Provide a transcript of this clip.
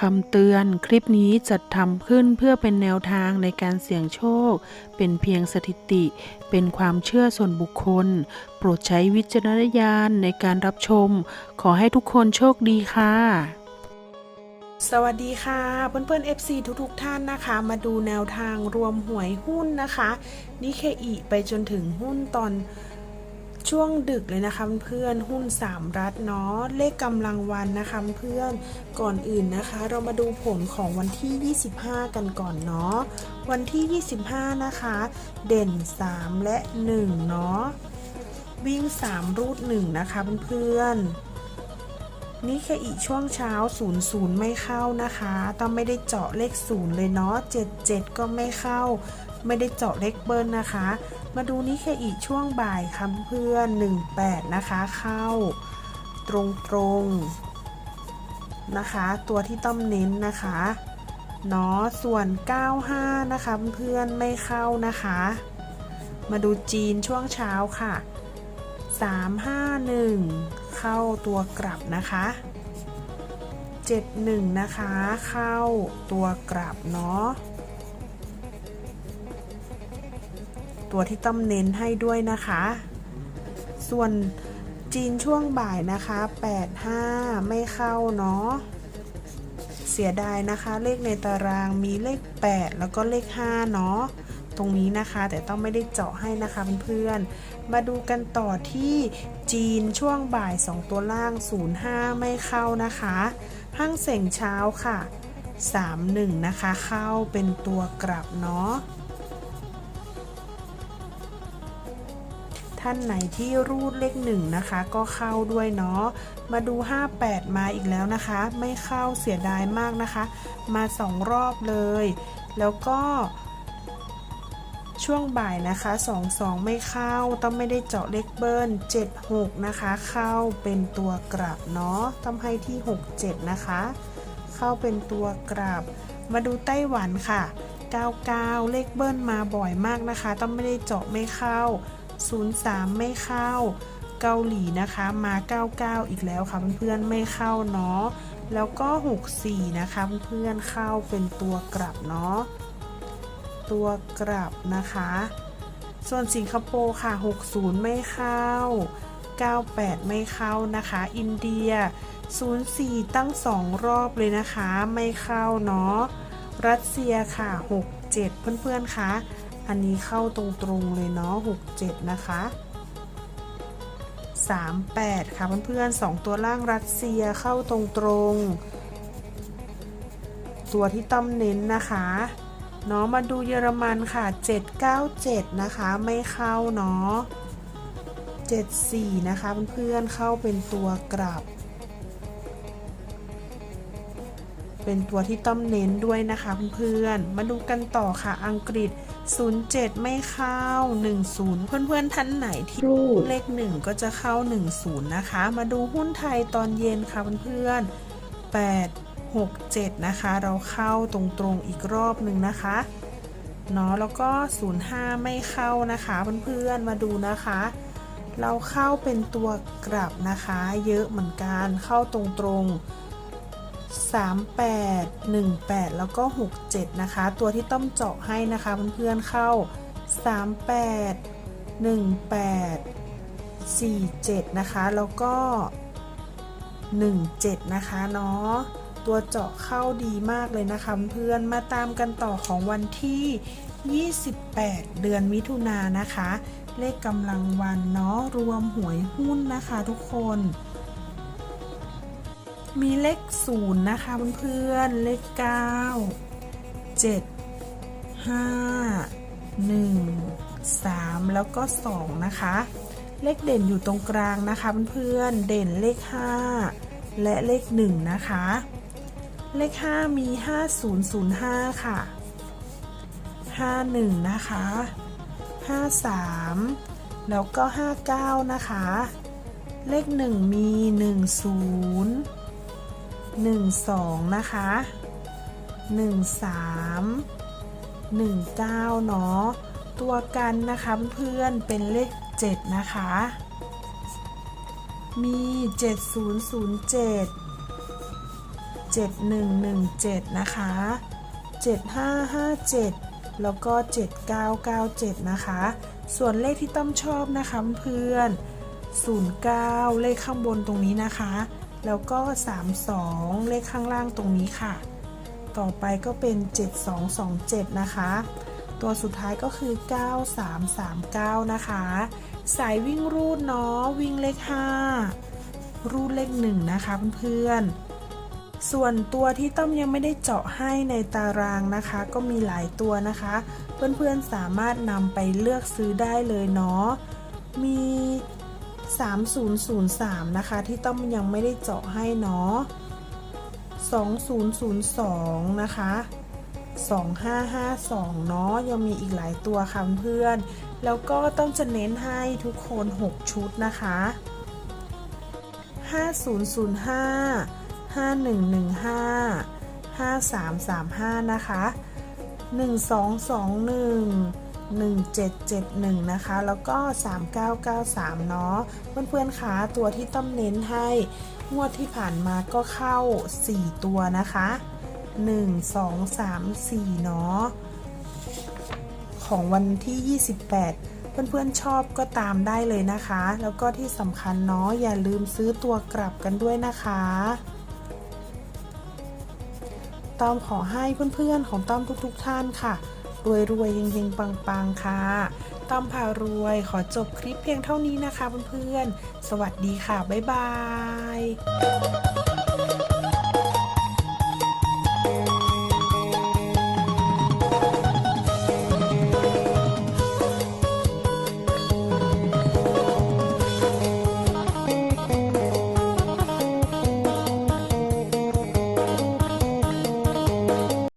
คำเตือนคลิปนี้จัดทำขึ้นเพื่อเป็นแนวทางในการเสี่ยงโชค เป็นเพียงสถิติ เป็นความเชื่อส่วนบุคคล โปรดใช้วิจารณญาณในการรับชม ขอให้ทุกคนโชคดีค่ะ สวัสดีค่ะเพื่อนๆ FC ทุกๆ ท่านนะคะ มาดูแนวทางรวมหวยหุ้นนะคะนิเคอีไปจนถึงหุ้นตอน ช่วงดึกเลยนะคะเพื่อนหุ้น 3 รัฐเนาะเลขกำลังวันนะคะเพื่อนก่อนอื่นนะคะ เรามาดูผลของวันที่ 25 กันก่อนเนาะวันที่ 25 นะคะ เด่น 3 และ 1 เนาะวิ่ง 3 รูด 1 นะคะเพื่อนๆ นี่แค่อีกช่วงเช้า 00 ไม่เข้านะคะต้องไม่ได้เจาะเลข 0 เลยเนาะ 77 ก็ไม่เข้า ไม่ได้เจาะเลขเบิ้ลนะคะ มาดูนี่แค่อีกช่วงบ่ายค่ะเพื่อน 18 นะคะเข้า ตรงตรงๆนะคะ ตัวที่ต้องเน้นนะคะเนาะส่วน 95 นะคะเพื่อนไม่เข้านะคะ มาดูจีนช่วงเช้าค่ะ 351 เข้าตัวกลับนะคะ 71 นะคะ เข้าตัวกลับเนาะตัวที่ต้องเน้นให้ด้วยนะคะ ส่วนจีนช่วงบ่ายนะคะ 85 ไม่เข้าเนาะ เสียดายนะคะ เลขในตารางมีเลข 8 แล้วก็เลข 5 เนาะ ตรงนี้นะคะ แต่ต้องไม่ได้เจาะให้นะคะเพื่อนๆมาดูกันต่อที่จีนช่วงบ่าย 2 ตัวล่าง 05 ไม่เข้านะคะห้างเสียงเช้าค่ะ 31 นะคะ เข้าเป็นตัวกลับเนาะท่านไหนที่รูดเลขหนึ่งนะคะ ก็เข้าด้วยเนาะมาดู 58 มาอีกแล้วนะคะ ไม่เข้าเสียดายมากนะคะ มาสองรอบเลย แล้วก็ ช่วงบ่ายนะคะ 22 ไม่เข้า ต้องไม่ได้เจาะเลขเบิ้ล 76 นะคะ เข้าเป็นตัวกลับเนาะทำให้ที่ 67 นะคะ เข้าเป็นตัวกลับ มาดูไต้หวันค่ะ 99 เลขเบิ้ลมาบ่อยมากนะคะ ต้องไม่ได้เจาะไม่เข้า 03 ไม่เข้า เกาหลีนะคะมา 99 อีกแล้วค่ะเพื่อนๆ ไม่เข้าเนาะ แล้วก็ 64 นะคะเพื่อนๆ เข้าเป็นตัวกลับเนาะ ตัวกลับนะคะ ส่วนสิงคโปร์ค่ะ 60 ไม่เข้า 98 ไม่เข้านะคะ อินเดีย 04 ตั้ง 2 รอบเลยนะคะ ไม่เข้าเนาะ รัสเซียค่ะ 67 เพื่อนๆคะอันนี้เข้าตรงๆเลยเนาะ 67 นะคะ 38 ค่ะเพื่อนๆ 2 ตัวล่างรัสเซียเข้าตรงๆ ตัวที่ต้อมเน้นนะคะ เนาะมาดูเยอรมันค่ะ 797 นะคะไม่เข้าเนาะ74 นะคะเพื่อนๆเข้าเป็นตัวกลับ เป็นตัวที่ต้อมเน้นด้วยนะคะเพื่อนๆมาดูกันต่อค่ะอังกฤษ 07 ไม่เข้า 10 เพื่อนๆท่านไหนที่รูดเลข 1 ก็จะเข้า 10 นะคะ มาดูหุ้นไทยตอนเย็นค่ะเพื่อนๆ8 6 7 นะคะ เราเข้าตรงๆอีกรอบหนึ่งนะคะเนาะแล้วก็ 05 ไม่เข้านะคะเพื่อนๆมาดูนะคะ เราเข้าเป็นตัวกลับนะคะ เยอะเหมือนกันเข้าตรงๆ38 18 แล้วก็ 67 นะคะ ตัวที่ต้องเจาะให้นะคะเพื่อนๆเข้า 38 18 47 นะคะ แล้วก็ 17 นะคะเนาะ ตัวเจาะเข้าดีมากเลยนะคะเพื่อนมาตามกันต่อของวันที่ 28 เดือนมิถุนายนนะคะ เลขกำลังวันเนาะรวมหวยหุ้นนะคะทุกคน มีเลขศูนย์นะคะเพื่อนๆเลขเก้าเจ็ดห้าหนึ่งสามแล้วก็สองนะคะ เลขเด่นอยู่ตรงกลางนะคะเพื่อนๆเด่นเลขห้าและเลขหนึ่งนะคะ เลขห้ามีห้าศูนย์ศูนย์ห้าค่ะห้าหนึ่งนะคะห้าสามแล้วก็ห้าเก้านะคะ เลขหนึ่งมีหนึ่งศูนย์12 นะคะ 13 19 เนาะ ตัวกันนะคะเพื่อนเป็นเลข 7 นะคะ มี 7007 7117 นะคะ 7557 แล้วก็ 7997 นะคะ ส่วนเลขที่ต้อมชอบนะคะเพื่อน09 เลขข้างบนตรงนี้นะคะ แล้วก็ 32 เลขข้างล่างตรงนี้ค่ะ ต่อไปก็เป็น 7227 นะคะ ตัวสุดท้ายก็คือ 9339 นะคะ สายวิ่งรูดเนาะวิ่งเลข 5 รูดเลข 1 นะคะเพื่อนๆ ส่วนตัวที่ต้อมยังไม่ได้เจาะให้ในตารางนะคะ ก็มีหลายตัวนะคะ เพื่อนๆสามารถนำไปเลือกซื้อได้เลยเนาะมี 3003 นะคะ ที่ต้อมยังไม่ได้เจาะให้เนาะ2002 นะคะ 2552 เนาะยังมีอีกหลายตัวค่ะเพื่อนแล้วก็ต้องจะเน้นให้ทุกคน 6 ชุดนะคะ 5005 5115 5335 นะคะ 1221 1771 นะคะ แล้วก็ 3993 เนาะ เพื่อนๆคะตัวที่ต้องเน้นให้ งวดที่ผ่านมาก็เข้า 4 ตัวนะคะ 1 2 3 4 เนาะ ของวันที่ 28เพื่อนๆชอบก็ตามได้เลยนะคะ แล้วก็ที่สำคัญเนาะอย่าลืมซื้อตัวกลับกันด้วยนะคะ ต้อมขอให้เพื่อนๆ ของต้อมทุกๆท่านค่ะ รวยรวยๆเฮงๆ ปังๆ ค่ะ ต้อมพารวยขอจบคลิปเพียงเท่านี้นะคะเพื่อนๆ สวัสดีค่ะ บ๊ายบาย